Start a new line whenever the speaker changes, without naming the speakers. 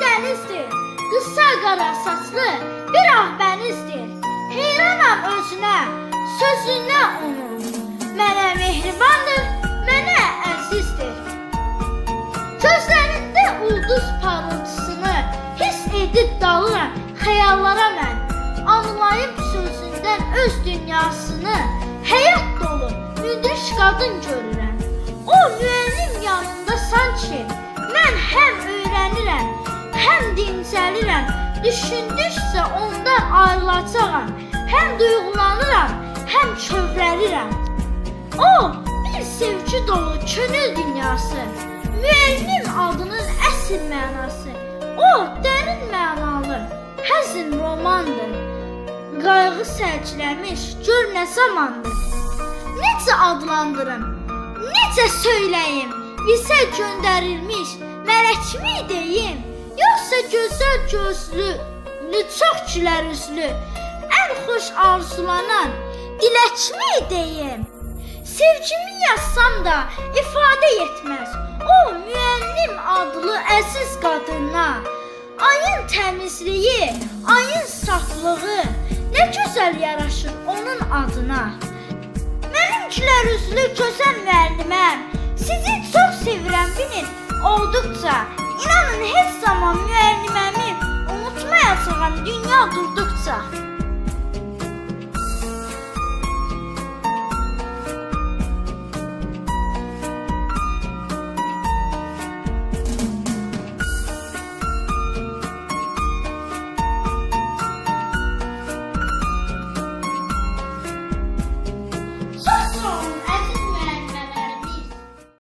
dənizdir. Qısa qara saçlı bir ağ bənizdir. Heyranam özünə, sözünə onun. Mənə mehribandır, mənə əzizdir. Gözlərində ulduz parıltısını hiss edib dalıram xəyallara mən. Anlayıb sözündən öz dünyasını həyat dolu müdrik qadın görürəm. O müəllim yanında sanki mən həm öyrənirəm, həm dincəlirəm. Düşündükcə ondan ayrılacağam. Həm duyğulanıram, həm kövrəlirəm. O bir sevgi dolu könül dünyası. Müəllim adının əsl mənası. O dərin mənalı, həzin romandır. Qayğı sərgiləmiş gör nə zamandır. Necə adlandırım? Necə söyləyim? Bizə göndərilmiş mələkmi deyim? Yoxsa gözəl gözlü, çox gülər üzlü, ən xoş arzulanan diləkmi deyim? Sevgimi yazsam da ifadə yetməz. O müəllim adlı əziz qadına ayın təmizliyi, ayın saflığı nə gözəl yaraşır onun adına. Mənim gülər üzlü gözəl müəlliməm, sizi çox sevirəm bilin. Olduqca inanın heç zaman müəlliməmi unutmayacağam dünya durduqca.